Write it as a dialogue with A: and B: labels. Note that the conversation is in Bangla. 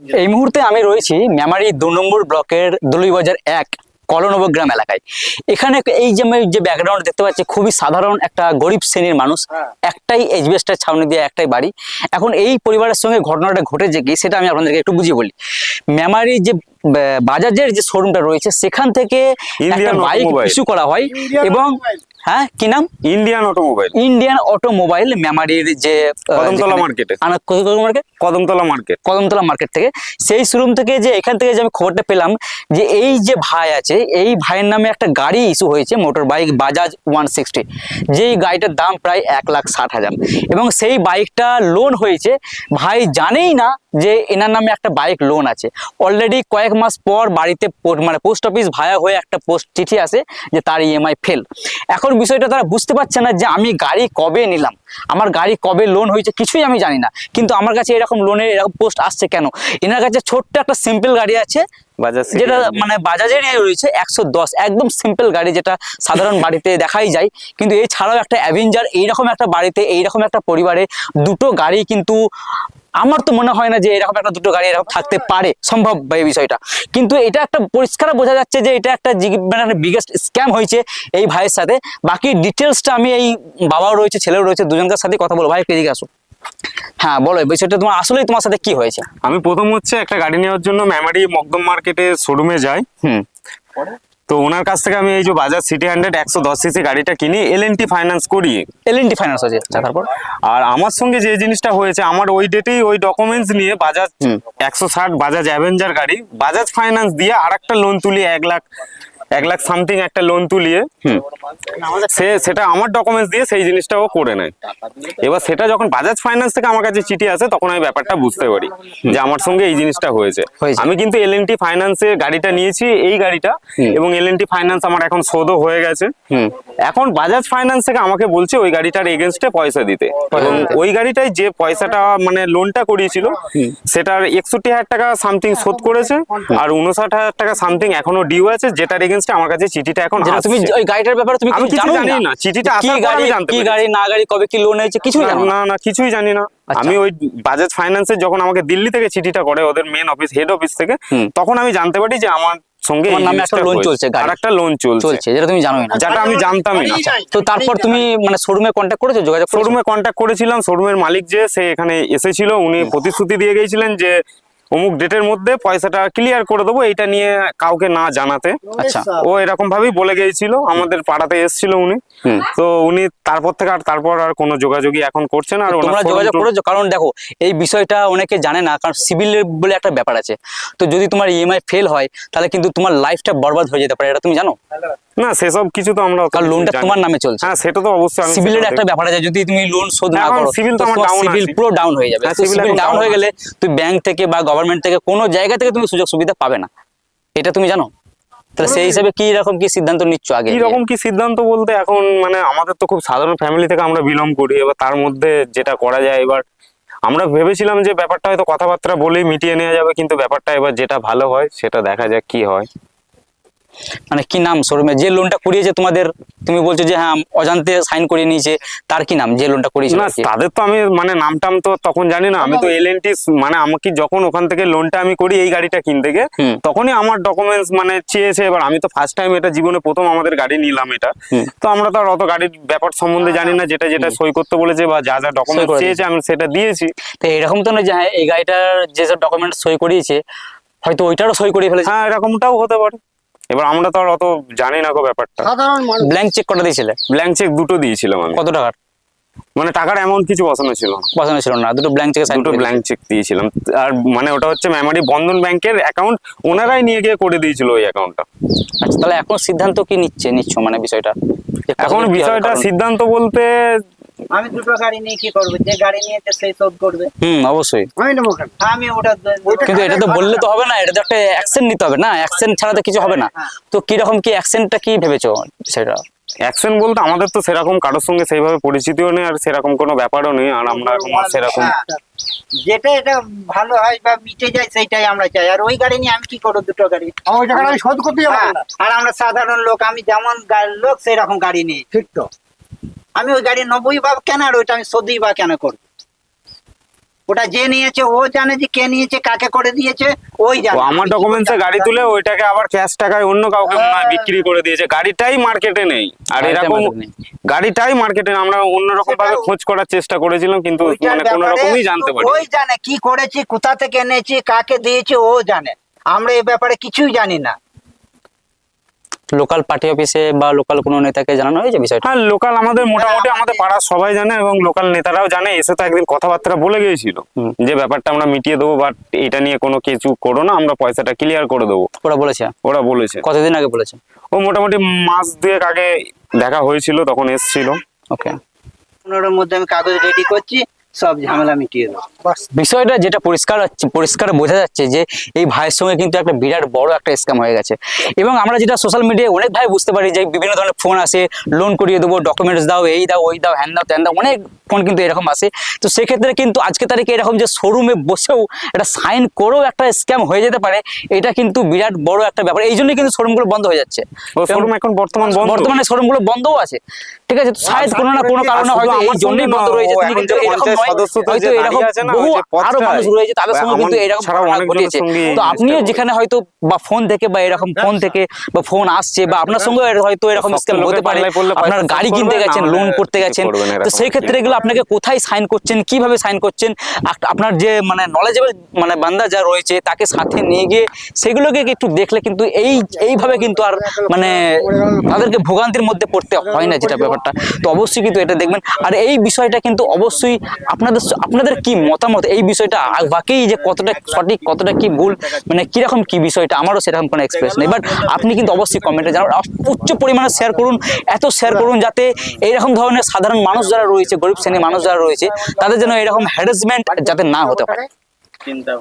A: এই মুহূর্তে আমি রয়েছি মেমারি দু নম্বর ব্লকের দলুইবাজার এক কলনবগ্রাম এলাকায়। এখানে এই যে আমি যে ব্যাকগ্রাউন্ড দেখতে পাচ্ছি খুবই সাধারণ একটা গরিব শ্রেণির মানুষ একটাই এজবেস্টার ছাউনি দিয়ে একটাই বাড়ি। এখন এই পরিবারের সঙ্গে ঘটনাটা ঘটেছে কি সেটা আমি আপনাদেরকে একটু বুঝিয়ে বলি। মেমারি যে বাজাজের যে শোরুমটা রয়েছে সেখান থেকে একটা বাইক ইস্যু করা হয় এবং হ্যাঁ কি নাম?
B: ইন্ডিয়ান অটোমোবাইল
A: ইন্ডিয়ান অটোমোবাইল মেমারির যে
B: কদমতলা মার্কেটে
A: Kadamtala market
B: Kadamtala market
A: Kadamtala market থেকে। সেই শোরুম থেকে যে এখান থেকে যে আমি খবরটা পেলাম যে এই যে ভাই আছে এই ভাইয়ের নামে একটা গাড়ি ইস্যু হয়েছে motor bike Bajaj one sixty যেই গাড়িটার দাম প্রায় এক লাখ ষাট হাজার। এবং সেই বাইকটা লোন হয়েছে। ভাই জানেই না যে এনার নামে একটা বাইক লোন আছে। অলরেডি কয়েক মাস পর বাড়িতে মানে পোস্ট অফিস ভায়া হয়ে একটা পোস্ট চিঠি আসে যে তার ইএমআই ফেল এখন বিষয়টা তারা বুঝতে পারছে না যে আমি গাড়ি কবে নিলাম। আমার গাড়ি কবে লোন হয়েছে কিছুই আমি জানি না। কিন্তু আমার কাছে এরকম লোনের এরকম পোস্ট আসছে কেন? এনার কাছে ছোট্ট একটা সিম্পল গাড়ি আছে যেটা মানে বাজাজের রয়েছে একশো দশ। একদম সিম্পল গাড়ি যেটা সাধারণ বাড়িতে দেখাই যায়। কিন্তু এছাড়াও একটা অ্যাভেঞ্জার এইরকম একটা বাড়িতে এইরকম একটা পরিবারে দুটো গাড়ি কিন্তু আমার তো মনে হয় না যে এরকম একটা দুটো গাড়ি এরকম থাকতে পারে সম্ভব এই বিষয়টা। কিন্তু এটা একটা পরিষ্কার বোঝা যাচ্ছে যে এটা একটা মানে বিগেস্ট স্ক্যাম হয়েছে এই ভাইয়ের সাথে। বাকি ডিটেলসটা আমি এই বাবাও রয়েছে ছেলেও রয়েছে দুজনকার সাথে কথা বলব। ভাই একটু এদিকে আসো। হ্যাঁ বলো এই বিষয়টা তোমার আসলেই তোমার সাথে কি হয়েছে?
B: আমি প্রথম হচ্ছে একটা গাড়ি নেওয়ার জন্য মেমারি মকদম মার্কেটে শোরুমে যাই।
A: হুম।
B: তো ওনার কাছ থেকে আমি এই যে বাজাজ সিটি হান্ড্রেড একশো দশ সিসি গাড়িটা কিনি এল এন টি ফাইন্যান্স করি
A: এল এন টি ফাইন্যান্স আছে তারপর?
B: আর আমার সঙ্গে যে জিনিসটা হয়েছে আমার ওই ডেটেই ওই ডকুমেন্টস নিয়ে বাজাজ একশো ষাট বাজাজ অ্যাভেঞ্জার গাড়ি বাজাজ ফাইন্যান্স দিয়ে আর একটা লোন তুলি এক লাখ। এক লাখ সামথিং একটা লোন তুলিয়ে সে সেটা আমার ডকুমেন্টস দিয়ে সেই জিনিসটা ও করে নেয়। এবার সেটা যখন বাজাজ ফাইন্যান্স থেকে আমার কাছে চিঠি আসে তখন আমি ব্যাপারটা বুঝতে পারি যে আমার সঙ্গে এই জিনিসটা হয়েছে। আমি কিন্তু এল এন টি ফাইন্যান্সে গাড়িটা নিয়েছি এই গাড়িটা এবং এল এন টি ফাইন্যান্স আমার এখন শোধও হয়ে গেছে।
A: হুম।
B: এখন বাজাজ ফাইন্যান্স থেকে আমাকে বলছে ওই গাড়িটার এগেনস্টে পয়সা দিতে। এবং ওই গাড়িটাই যে পয়সাটা মানে লোনটা করিয়েছিল সেটার একষট্টি হাজার টাকা সামথিং শোধ করেছে আর উনষাট হাজার টাকা সামথিং এখনও ডিউ আছে যেটার এগেনস্টে আমার কাছে চিঠিটা এখন
A: তুমি ওই গাড়িটার ব্যাপারে তুমি
B: আমি
A: কিছু জানো না।
B: চিঠিটা
A: কি
B: আসার পর
A: গাড়ি
B: আমি জানতে
A: কি গাড়ি না গাড়ি কবে কি লোন হয়েছে কিছুই জানো না।
B: না না কিছুই জানি না।
A: আচ্ছা।
B: আমি ওই বাজাজ ফাইন্যান্সের যখন আমাকে দিল্লি থেকে চিঠিটা করে ওদের মেন অফিস হেড অফিস থেকে তখন আমি জানতে পারি যে আমার সঙ্গে
A: নামে একটা লোন চলছে।
B: আর একটা লোন চলছে।
A: চলছে যেটা তুমি জানোই না।
B: যেটা আমি জানতামই না।
A: তো তারপর তুমি মানে শোরুমে কন্ট্যাক্ট করেছ যোগাযোগ করেছ?
B: শোরুমে কন্ট্যাক্ট করেছিলাম শোরুমের মালিক যে সে এখানে এসেছিল উনি প্রতিশ্রুতি দিয়ে গিয়েছিলেন যে অমুক ডেটের মধ্যে পয়সাটা ক্লিয়ার করে দেবো এটা নিয়ে কাউকে না জানাতে।
A: আচ্ছা।
B: ও এরকম ভাবেই বলে গিয়েছিল আমাদের পাড়াতে এসেছিল উনি।
A: হুম।
B: তো উনি তারপর থেকে আর তারপর আর কোনো যোগাযোগই এখন করছেন আর ওনার
A: তোমরা যোগাযোগ করেছ? কারণ দেখো এই বিষয়টা অনেকে জানে না কারণ সিভিল বলে একটা ব্যাপার আছে। তো যদি তোমার ইএমআই ফেল হয় তাহলে কিন্তু তোমার লাইফটা বরবাদ হয়ে যেতে পারে এটা তুমি জানো?
B: না সেসব কিছু তো আমরা
A: কারণ লোনটা তোমার নামে চলছে।
B: হ্যাঁ সেটা তো অবশ্যই
A: সিভিলের একটা ব্যাপার আছে যদি তুমি লোন শোধ না করো
B: তো আমার
A: সিভিল পুরো ডাউন হয়ে যাবে।
B: হ্যাঁ,
A: সিভিল ডাউন হয়ে গেলে তুমি ব্যাংক থেকে বা গভর্নমেন্ট থেকে কোনো জায়গা থেকে তুমি সুযোগ সুবিধা পাবে না। এটা তুমি জানো? তাহলে সেই হিসাবে কি রকম কি সিদ্ধান্ত নিচ্ছ আগে?
B: কি রকম কি সিদ্ধান্ত বলতে এখন মানে আমাদের তো খুব সাধারণ ফ্যামিলি থেকে আমরা বিলং করি এবার তার মধ্যে যেটা করা যায় এবার আমরা ভেবেছিলাম যে ব্যাপারটা হয়তো কথাবার্তা বলেই মিটিয়ে নেওয়া যাবে কিন্তু ব্যাপারটা এবার যেটা ভালো হয় সেটা দেখা যাক কি হয়।
A: মানে কি নাম? শোরুমে যে লোনটা করিয়েছে তোমাদের তুমি বলছো যে হ্যাঁ অজান্তে সাইন করিয়ে নিয়েছে তার কি নাম যে লোনটা করিয়েছে
B: না তাদের তো আমি মানে নামটাম তো তখন জানি না। আমি তো এল মানে আমাকে যখন ওখান থেকে লোনটা আমি করি এই গাড়িটা কিনতে গিয়ে তখনই আমার ডকুমেন্টস মানে চেয়েছে এবার। আমি তো ফার্স্ট টাইম এটা জীবনে প্রথম আমাদের গাড়ি নিলাম এটা। তো আমরা তো আর অত গাড়ির ব্যাপার সম্বন্ধে জানি না যেটা যেটা সই করতে বলেছে বা যা যা ডকুমেন্টস চেয়েছে আমি সেটা দিয়েছি।
A: তো এরকম তো নয় যে হ্যাঁ এই গাড়িটার যেসব ডকুমেন্ট সই করিয়েছে হয়তো ওইটারও সই করিয়ে ফেলেছে।
B: হ্যাঁ এরকমটাও হতে পারে। এবার আমরা তো আর অত জানি না গো ব্যাপারটা।
C: সাধারণ মানুষ।
A: ব্ল্যাঙ্ক চেক করে দিয়েছিলে?
B: ব্ল্যাঙ্ক চেক দুটো দিয়েছিলাম আমি।
A: কত টাকার?
B: মানে টাকার অ্যামাউন্ট কিছু বসানো ছিল না।
A: বসানো ছিল না দুটো ব্ল্যাঙ্ক চেক
B: দুটো ব্ল্যাঙ্ক চেক দিয়েছিলাম। আর মানে ওটা হচ্ছে মেমারি বন্ধন ব্যাংকের অ্যাকাউন্ট ওনারাই নিয়ে গিয়ে করে দিয়েছিল ওই অ্যাকাউন্টটা
A: আচ্ছা তাহলে এখন সিদ্ধান্ত কি নিচ্ছে? নিচ্ছ মানে বিষয়টা? যে কতদূর
B: এখন
A: কি হবে?
B: বিষয়টা
A: কারণ-
B: সিদ্ধান্ত বলতে
C: আমি দুটো গাড়ি নিয়ে কি করব? যে গাড়ি নিয়েছে সেই শোধ করবে।
A: হুম অবশ্যই।
C: আমি নেব আমি ওটা
A: কিন্তু এটা তো বললে তো হবে না এটা তো একটা অ্যাকশন নিতে হবে না? অ্যাকশন ছাড়া তো কিছু হবে না।
C: হ্যাঁ।
A: তো কীরকম কি অ্যাকশনটা কি ভেবেছো সেটা?
B: অ্যাকশন বলতে আমাদের তো সেরকম কারোর সঙ্গে সেইভাবে পরিচিতিও নেই আর সেরকম কোনো ব্যাপারও নেই আর আমরা এখন সেরকম
C: হ্যাঁ। যেটা এটা ভালো হয় বা মিটে যায় সেইটাই আমরা চাই। আর ওই গাড়ি নিয়ে আমি কি করব দুটো গাড়ি?
D: ওই টাকাটা আমি শোধ করতে যাব
C: হ্যাঁ, আর আমরা সাধারণ লোক আমি যেমন লোক সেই রকম গাড়ি নিই।
D: ঠিক তো।
C: আমি ওই গাড়ি নবই বা কেন আর ওইটা আমি শোধই বা কেন করব? ওটা যে নিয়েছে ও জানে যে কে নিয়েছে কাকে করে দিয়েছে ওই জানে।
B: আমার
C: আমি
B: ডকুমেন্টসে গাড়ি তুলে ওইটাকে আবার ক্যাশ টাকায় অন্য কাউকে মনে বিক্রি করে দিয়েছে। গাড়িটাই মার্কেটে নেই। আর এরকম। গাড়িটাই মার্কেটে আমরা অন্য রকম
C: ভাবে
B: খোঁজ করার চেষ্টা করেছিলাম কিন্তু মানে কোনো রকমই জানতে পারি
C: ওই জানে কি করেছি কোথা থেকে এনেছি কাকে দিয়েছে ও জানে। আমরা এই ব্যাপারে কিছুই জানি না।
A: লোকাল পার্টি অফিসে বা লোকাল কোনো নেতাকে জানানো হয়েছে বিষয়টা?
B: হ্যাঁ লোকাল আমাদের মোটামুটি
C: আমাদের-
B: পাড়ার সবাই জানে এবং লোকাল নেতারাও জানে। এসে তো একদিন কথাবার্তা বলে গিয়েছিল যে ব্যাপারটা আমরা মিটিয়ে দেবো বাট এটা নিয়ে কোনো কিছু করো না আমরা পয়সাটা ক্লিয়ার করে দেবো।
A: ওরা বলেছে?
B: ওরা বলেছে।
A: কতদিন আগে বলেছে?
B: ও মোটামুটি মাস দুয়েক আগে দেখা হয়েছিল তখন এসছিল।
A: ওকে
C: পনেরোর মধ্যে আমি কাগজ রেডি করছি। সব ঝামেলা মিটিয়ে দেবো।
A: বিষয়টা যেটা পরিষ্কার পরিষ্কার বোঝা যাচ্ছে যে এই ভাইয়ের সঙ্গে কিন্তু একটা বিরাট বড় একটা স্ক্যাম হয়ে গেছে। এবং আমরা যেটা সোশ্যাল মিডিয়ায় অনেক ভাই বুঝতে পারি যে বিভিন্ন ধরনের ফোন আসে লোন করিয়ে দেবো ডকুমেন্টস দাও এই দাও ওই দাও হ্যান দাও ত্যান দাও অনেক ফোন কিন্তু এরকম আসে তো সেক্ষেত্রে কিন্তু আজকে তারিখে এরকম যে শোরুমে বসেও একটা সাইন করেও একটা স্ক্যাম হয়ে যেতে পারে এটা কিন্তু বিরাট বড় একটা ব্যাপার। এই জন্যই কিন্তু শোরুমগুলো বন্ধ হয়ে যাচ্ছে।
B: শোরুম এখন বর্তমান
A: বর্তমানে শোরুমগুলো বন্ধও আছে। ঠিক আছে তো শায়দ কোনো না কোনো কারণে হয়তো এই
B: আমার
A: জন্যই বন্ধ তিনি
B: এখন
A: কিন্তু এরকম হয়তো এরকম বহু
B: আরও
A: মানুষ রয়েছে তাদের সঙ্গে কিন্তু এরকম ঘটিয়েছে তো আপনিও যেখানে হয়তো বা ফোন থেকে বা এরকম ফোন থেকে বা ফোন আসছে বা আপনার সঙ্গে হয়তো এরকম স্ক্যাম হতে পারে। আপনার গাড়ি কিনতে গেছেন লোন করতে গেছেন। তো সেই ক্ষেত্রে এগুলো আপনাকে কোথায় সাইন করছেন, কীভাবে সাইন করছেন আপনার যে মানে নলেজেবল মানে বান্দা যা রয়েছে তাকে সাথে নিয়ে গিয়ে সেগুলোকে একটু দেখলে কিন্তু এই, এইভাবে কিন্তু আর মানে তাদেরকে ভোগান্তির মধ্যে পড়তে হয় না যেটা ব্যাপারটা। তো অবশ্যই কিন্তু এটা দেখবেন। আর এই বিষয়টা কিন্তু অবশ্যই আপনাদের আপনাদের কি মতামত? এই বিষয়টা বাকি যে কতটা সঠিক, কতটা কি ভুল মানে কীরকম কি বিষয়টা? আমারও সেরকম কোনো এক্সপ্রেস নেই। বাট আপনি কিন্তু অবশ্যই কমেন্টে জানান। উচ্চ পরিমাণে শেয়ার করুন, এত শেয়ার করুন যাতে এইরকম ধরনের সাধারণ মানুষ যারা রয়েছে, গরিব শ্রেণির মানুষ যারা রয়েছে তাদের যেন এরকম হ্যারাসমেন্ট যাতে না হতে পারে।
C: চিন্তা